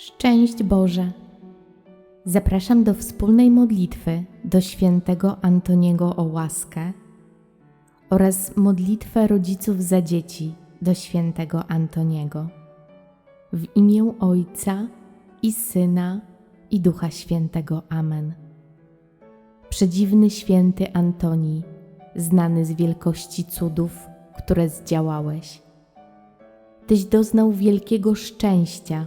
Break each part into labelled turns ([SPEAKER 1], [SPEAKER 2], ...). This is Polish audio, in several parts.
[SPEAKER 1] Szczęść Boże! Zapraszam do wspólnej modlitwy do świętego Antoniego o łaskę oraz modlitwę rodziców za dzieci do świętego Antoniego. W imię Ojca i Syna i Ducha Świętego. Amen. Przedziwny święty Antoni, znany z wielkości cudów, które zdziałałeś. Tyś doznał wielkiego szczęścia,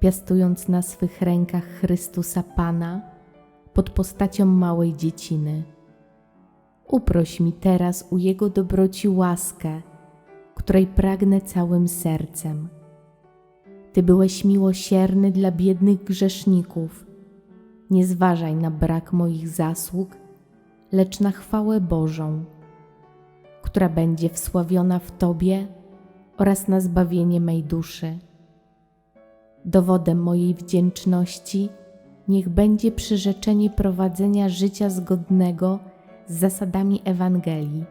[SPEAKER 1] piastując na swych rękach Chrystusa Pana pod postacią małej dzieciny. Uproś mi teraz u Jego dobroci łaskę, której pragnę całym sercem. Ty byłeś miłosierny dla biednych grzeszników. Nie zważaj na brak moich zasług, lecz na chwałę Bożą, która będzie wsławiona w Tobie oraz na zbawienie mej duszy. Dowodem mojej wdzięczności niech będzie przyrzeczenie prowadzenia życia zgodnego z zasadami Ewangelii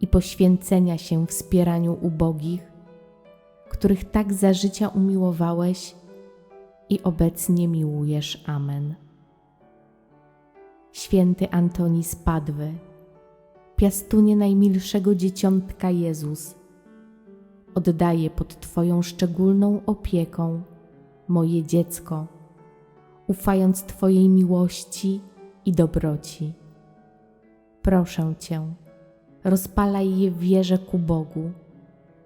[SPEAKER 1] i poświęcenia się wspieraniu ubogich, których tak za życia umiłowałeś i obecnie miłujesz. Amen. Święty Antoni z Padwy, piastunie najmilszego dzieciątka Jezus, oddaję pod Twoją szczególną opieką moje dziecko, ufając Twojej miłości i dobroci. Proszę Cię, rozpalaj je w wierze ku Bogu,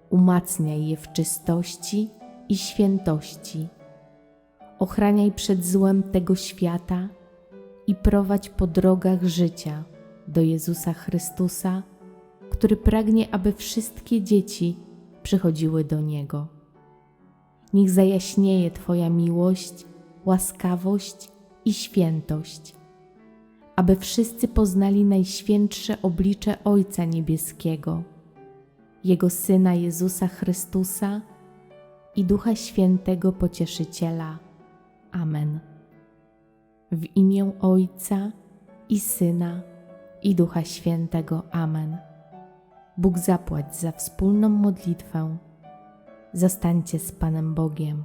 [SPEAKER 1] umacniaj je w czystości i świętości, ochraniaj przed złem tego świata i prowadź po drogach życia do Jezusa Chrystusa, który pragnie, aby wszystkie dzieci przychodziły do Niego. Niech zajaśnieje Twoja miłość, łaskawość i świętość, aby wszyscy poznali najświętsze oblicze Ojca Niebieskiego, Jego Syna Jezusa Chrystusa i Ducha Świętego Pocieszyciela. Amen. W imię Ojca i Syna i Ducha Świętego. Amen. Bóg zapłać za wspólną modlitwę. Zostańcie z Panem Bogiem.